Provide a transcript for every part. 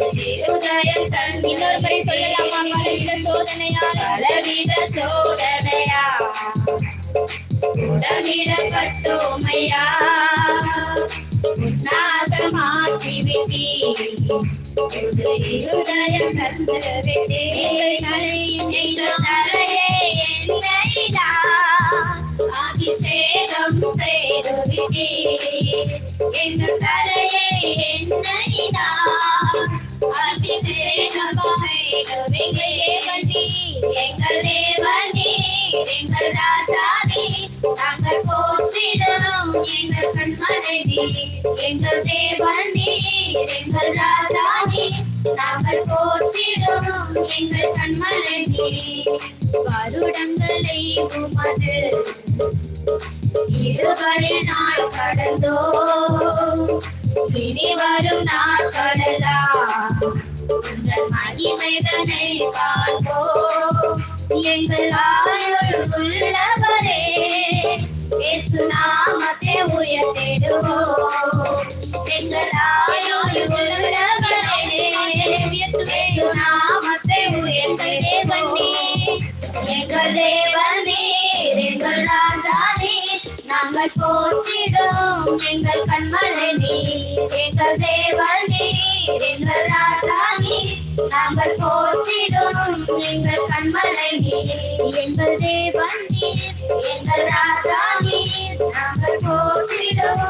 உதயம் இன்னொரு முறை சொல்லலாமா பலவித சோதனையால் பலவித சோதனையா உடமிடப்பட்டோமையா உன்னாக விட்டி இருதயம் எங்கள் தலையின் எங்கள் தலையே என்னைடா அபிஷேகம் செய்து விட்டே எங்கள் நாங்கள் போற்றிடும் எங்கள் கண்மலைனே எங்கள் தேவனே எங்கள் ராஜானே நாங்கள் போற்றிடும் எங்கள் கண்மலைனே வருடங்களை உமது இருவரை நாள் கடந்தோ இனி வரும் நாள் மகிமைதனை எங்கள் ஆயுள் உள்ளவரே இயேசு நாமத்தை உயர்த்திடுவோம். எங்கள் ஆயுள் உள்ளவரே இயேசு நாமத்தை எங்கள் தேவனே எங்கள் ராஜானே நாங்கள் போற்றிடும் எங்கள் கண்மலை எங்கள் தேவனே எங்கள் ராஜானே நாங்கள் போற்றிடும் எங்கள் கண்மலை நீர் எங்கள் தேவன் நீர் எங்கள் ராஜானே நாங்கள் போற்றிடும்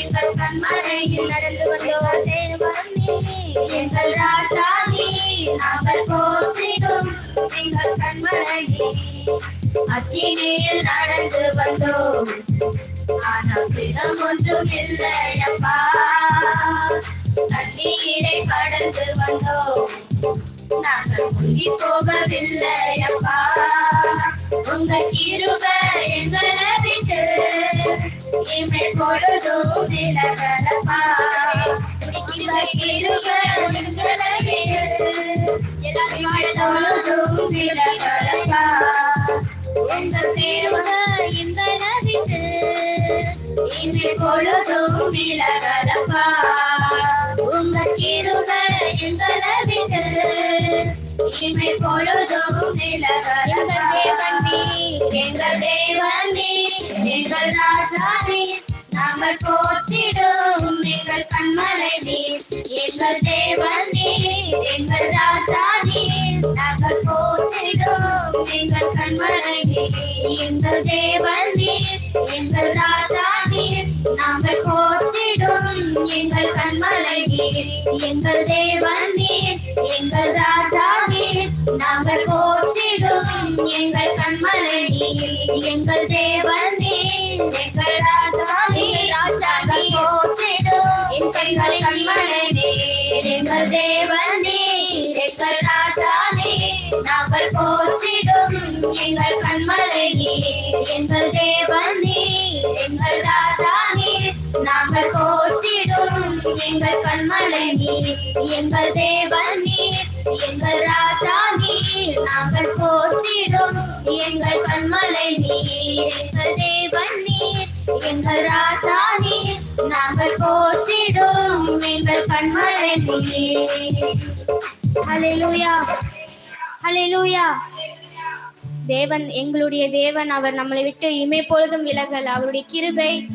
எங்கள் கண்மலையில் நடந்து வந்தோர் நீர் எங்கள் ராஜானே நாங்கள் போற்றிடும் எங்கள் கண்மலையே அக்கினியில் நடந்து வந்தோம். ஆனால் சிதம் ஒன்றும் இல்லையப்பா தண்ணீரை கடந்து வந்தோம். நாங்கள் முங்கி போகவில்லையப்பா. உங்க கிருப எங்களை விட்டு பொழுதும் விலகலப்பா உங்க கிருப எங்களை விட்டு விலகலப்பா உங்க கிருப எங்களை விட்டு பொழுதும் விலகலப்பா உங்க கிருப எங்களை விட்டு இமை பொழுதும் விலகலப்பா எங்கள் தேவனே எங்கள் ராஜானே நாங்கள் போற்றிடும். எங்கள் கண்மலை நீ எங்கள் தேவனே எங்கள் ராஜானே நாங்கள் போற்றிடும். எங்கள் கண்மலை நீ எங்கள் தேவனே எங்கள் எங்கள் தேவன் நீர் எங்கள் ராஜா நீர். நாங்கள் போற்றிடும் எங்கள் கண்மலை நீர். எங்கள் தேவன் நீர் எங்கள் ராஜா நீர். ராஜா ராஜானே போற்றிடும் எங்கள் கண்மலை நீர். எங்கள் தேவன் நீர் எங்கள் ராஜா நீர். நாங்கள் போற்றிடும் எங்கள் கண்மலை நீர். எங்கள் தேவன் நீர் எங்கள் ராஜா நீர். நாங்கள் போற்றிடும் எங்கள் கண்மலை நீர் எங்கள் தேவனே எங்கள் ராஜானே நாங்கள் போற்றிடும் எங்கள் கண்மலை நீர். எங்கள் தேவனே எங்கள் ராஜானே நாங்கள் போற்றிடும் எங்கள் கண்மலை நீர். ஹalleluya ஹalleluya. தேவன் எங்களுடைய தேவன் அவர் நம்மளை விட்டு இமை பொழுதும் விலகல். அவருடைய கிருபை